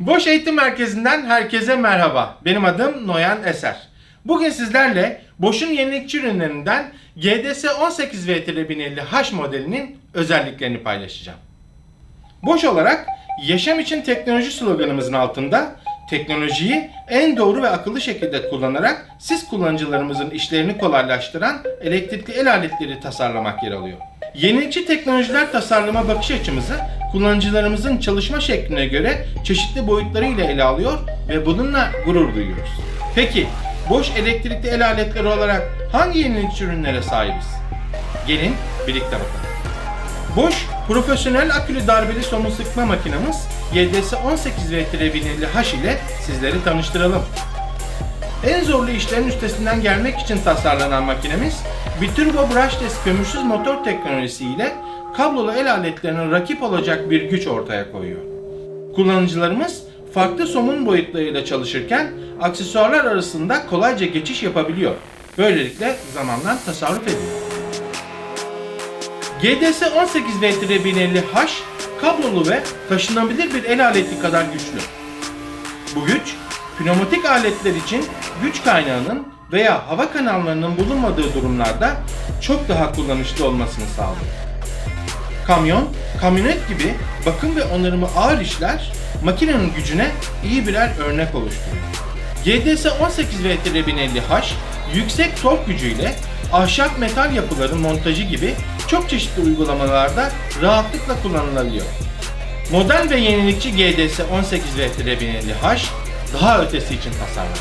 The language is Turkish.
Boş Eğitim Merkezi'nden herkese merhaba. Benim adım Noyan Eser. Bugün sizlerle Boş'un yenilikçi ürünlerinden GDS 18 V1050H modelinin özelliklerini paylaşacağım. Boş olarak yaşam için teknoloji sloganımızın altında teknolojiyi en doğru ve akıllı şekilde kullanarak siz kullanıcılarımızın işlerini kolaylaştıran elektrikli el aletleri tasarlamak yer alıyor. Yenilikçi teknolojiler tasarlama bakış açımızı kullanıcılarımızın çalışma şekline göre çeşitli boyutlarıyla ele alıyor ve bununla gurur duyuyoruz. Peki boş elektrikli el aletleri olarak hangi yenilikçi ürünlere sahibiz? Gelin birlikte bakalım. Bosch profesyonel akülü darbeli somun sıkma makinamız YDS 18 V1050H ile sizleri tanıştıralım. En zorlu işlerin üstesinden gelmek için tasarlanan makinemiz Biturbo Brushless kömürsüz motor teknolojisi ile kablolu el aletlerine rakip olacak bir güç ortaya koyuyor. Kullanıcılarımız farklı somun boyutlarıyla çalışırken aksesuarlar arasında kolayca geçiş yapabiliyor. Böylelikle zamandan tasarruf ediyor. GDS 18 V1050H kablolu ve taşınabilir bir el aleti kadar güçlü. Bu güç, pneumatik aletler için güç kaynağının veya hava kanallarının bulunmadığı durumlarda çok daha kullanışlı olmasını sağlıyor. Kamyon, kamyonet gibi bakım ve onarımı ağır işler makinenin gücüne iyi birer örnek oluşturuyor. GDS 18 V1050H yüksek tork gücüyle ahşap metal yapıların montajı gibi çok çeşitli uygulamalarda rahatlıkla kullanılabiliyor. Modern ve yenilikçi GDS 18 V1050H daha ötesi için tasarlandı.